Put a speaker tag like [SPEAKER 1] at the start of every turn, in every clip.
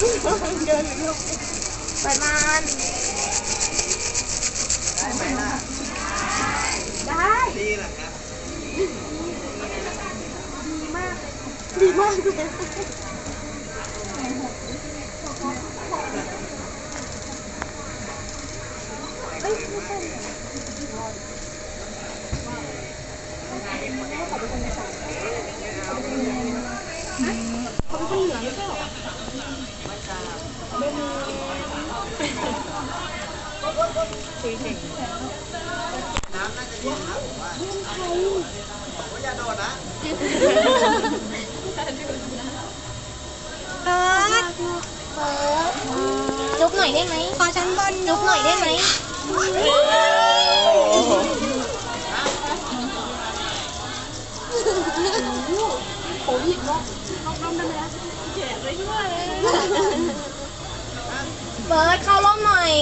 [SPEAKER 1] ปล่อยมัน
[SPEAKER 2] ได้ไหมล่ะ
[SPEAKER 1] ได้
[SPEAKER 2] ดีเหรอครับ
[SPEAKER 1] ดีมากเลย
[SPEAKER 2] น้ น้ำน่าจะเย็นนะผมว่าผมว่าอย่าโดดนะ
[SPEAKER 1] เปิร์ดเปิร์ดจุ๊บหน่อยได้ไหมขอชั้นบนจุ๊บหน่อยได้ไหมโอ้ยนกนกน้ำได้ไหมล่ะแจกไปด้วยเปิร์ดเข้าร่มหน่อย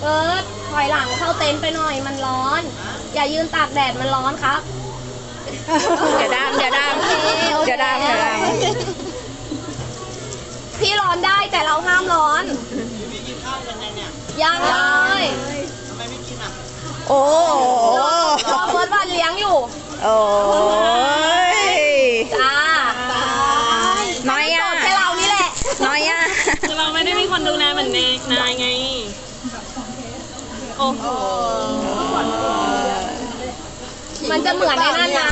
[SPEAKER 1] เปิดถอยหลังเข้าเต็นท์ไปหน่อยมันร้อน อย่ายืนตากแดดมันร้อนครับ
[SPEAKER 3] เดี๋ยวดามเดี๋ยวดาม
[SPEAKER 1] โอเคโอเค
[SPEAKER 3] เดี๋ยวดามเดี๋ยวดาม
[SPEAKER 1] พี่ร้อนได้แต่เราห้ามร้อน
[SPEAKER 2] พี่กินข้าวกันยังเนี่ย
[SPEAKER 1] ยังเลย
[SPEAKER 2] ทำไมไม่กินอะ
[SPEAKER 3] โอ้โห
[SPEAKER 1] รอเฟิร์สวันเลี้ยงอยู่
[SPEAKER 3] โอ้ย
[SPEAKER 1] จ้า
[SPEAKER 3] น้อยอะ
[SPEAKER 1] โสดแค่เรานี่แหละ
[SPEAKER 3] น้อยอะ
[SPEAKER 4] คือเราไม่ได้มีคนดูแลเหมือนนายนายไง โอ้โห
[SPEAKER 1] มันจะเหมือนไอ้นั่นนะ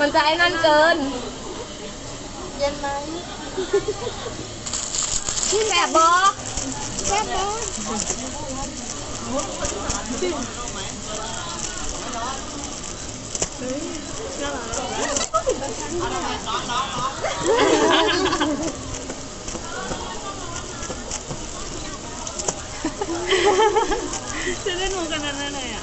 [SPEAKER 1] มันจะไอ้นั่นเกิน เย็นไหมแสบบอแสบบอ
[SPEAKER 4] จะเล่นมุกกันนั้นได้เลยอะ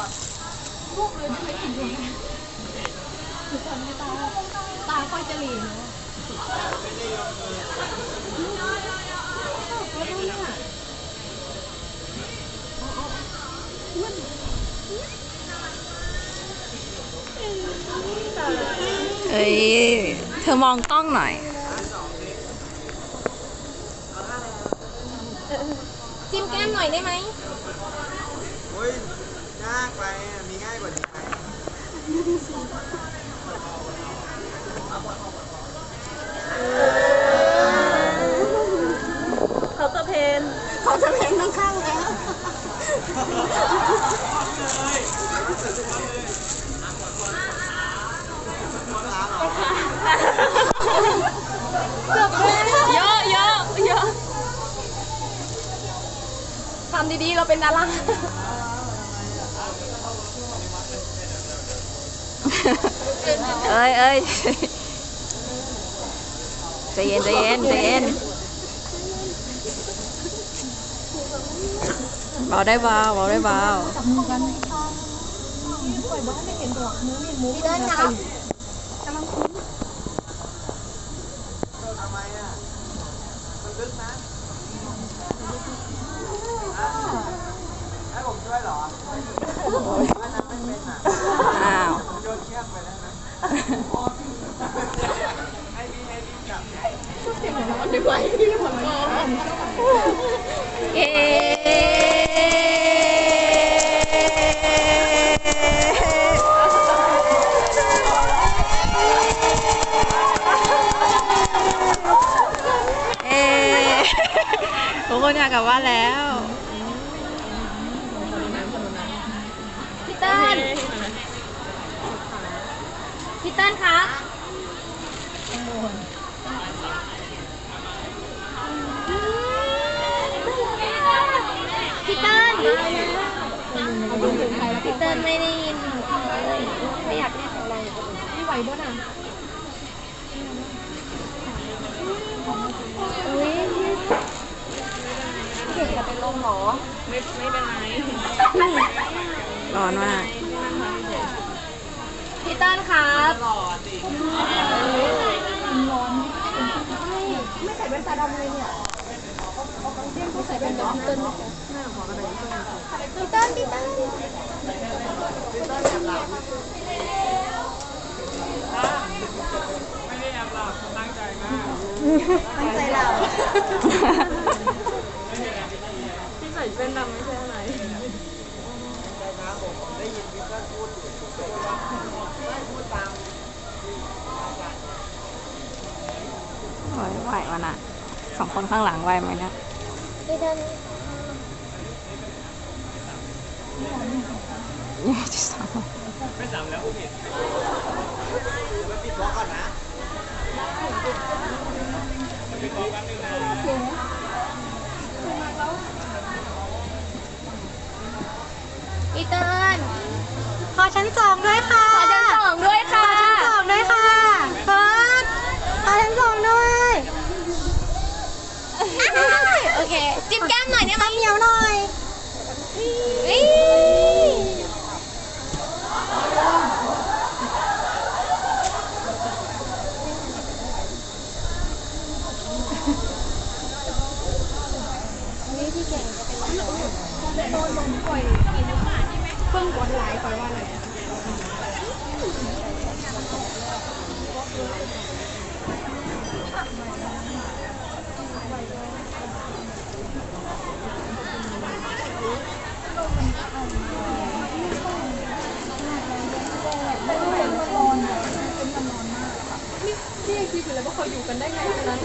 [SPEAKER 3] อ
[SPEAKER 2] กี้
[SPEAKER 3] ตา
[SPEAKER 1] ตาค่อยจะหลีน
[SPEAKER 3] เอ้ย เธอมองกล้องหน่อย
[SPEAKER 1] จิ้มแก้มหน่อยได้ไหมา
[SPEAKER 2] กไปมีง่ายกว่านี้ไหม
[SPEAKER 4] เขาจะเพน
[SPEAKER 1] เขาจะเพนข้างๆแล้
[SPEAKER 4] เยอะ
[SPEAKER 1] เเย
[SPEAKER 3] อะทำดีๆ เราเป็
[SPEAKER 1] นดารา
[SPEAKER 2] ทำไมอะมันลึกนะให้ผมช่วยเหรอว่าน้ำไม่เป็นอะ
[SPEAKER 3] อ้าว
[SPEAKER 2] โย นเชือกไปแล้วนะให้พี่ให้พี่จับ
[SPEAKER 3] เย้เอ๊ะทุกคนอยากกลับบ้านแล้ว
[SPEAKER 1] เติ้ลครับพี่เติ้ลพี่เติ้ลไม่ได้ยินหนูเลยไม่อยากเรียกอะไรไม่ไหวบ้าน่ะอุ้ยเด็กจะเป็นลมเหรอ
[SPEAKER 4] ไม่ไม่เป็นไร
[SPEAKER 3] ร้อนมาก
[SPEAKER 1] พี่เติ้ล ครับพี่เติ้ลพี่เติ้ล
[SPEAKER 2] ไม่ได้แอบหลับตั้งใจมาก
[SPEAKER 1] ตั้งใจหลับ
[SPEAKER 4] ที่ใส่เส้นดำไม่ใช่อะไร
[SPEAKER 2] ได้ยินพี่ก็พูดอยู่ไม่พูดตาม
[SPEAKER 3] โอ้ยไหววะน่ะสองคนข้างหลังไหวไหมนะ
[SPEAKER 1] พี่เติ้ล
[SPEAKER 3] ยังจะสาม
[SPEAKER 2] ไม่จำแล้วผิดเดี๋ยวไปปิดล็อกก่อนนะ
[SPEAKER 1] พี่เติ้ล
[SPEAKER 3] ขอชั้นสองด้วยค่ะ
[SPEAKER 1] โอเค จิ้มแก้มหน่อยได้ไหมเหนียวห
[SPEAKER 3] น่อยนี่ที่แก่จะเป็นโดนลมป่อยกิน
[SPEAKER 1] น้ำหไหมพิ่งกดหลายปอยว่าอะไร พี่
[SPEAKER 3] ยังคิดอยู่เลยว่าเขาอยู่
[SPEAKER 5] กันได้ไงต
[SPEAKER 1] อนนั้น